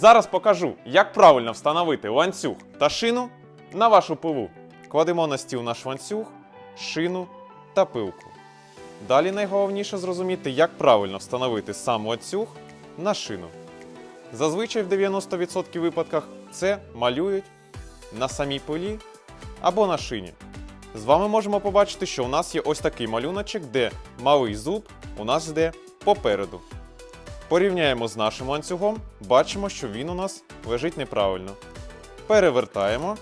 Зараз покажу, як правильно встановити ланцюг та шину на вашу пилу. Кладемо на стіл наш ланцюг, шину та пилку. Далі найголовніше зрозуміти, як правильно встановити сам ланцюг на шину. Зазвичай в 90% випадках це малюють на самій пилі або на шині. З вами можемо побачити, що у нас є ось такий малюночок, де малий зуб у нас йде попереду. Порівняємо з нашим ланцюгом, бачимо, що він у нас лежить неправильно. Перевертаємо.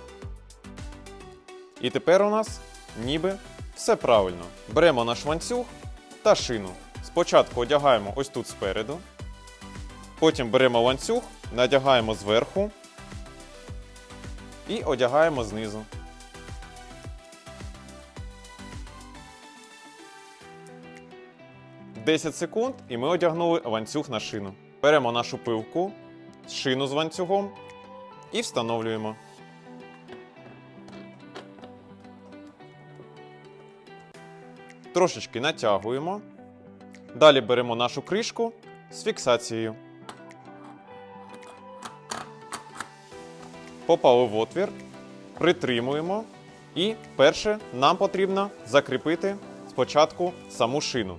І тепер у нас ніби все правильно. Беремо наш ланцюг та шину. Спочатку одягаємо ось тут спереду. Потім беремо ланцюг, надягаємо зверху і одягаємо знизу. Десять секунд і ми одягнули ланцюг на шину. Беремо нашу пилку, шину з ланцюгом і встановлюємо. Трошечки натягуємо. Далі беремо нашу кришку з фіксацією. Попали в отвір, притримуємо. І перше нам потрібно закріпити спочатку саму шину.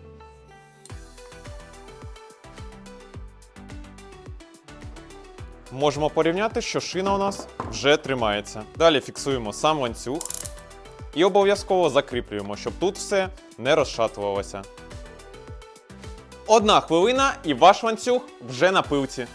Можемо порівняти, що шина у нас вже тримається. Далі фіксуємо сам ланцюг і обов'язково закріплюємо, щоб тут все не розшатувалося. Одна хвилина і ваш ланцюг вже на пилці.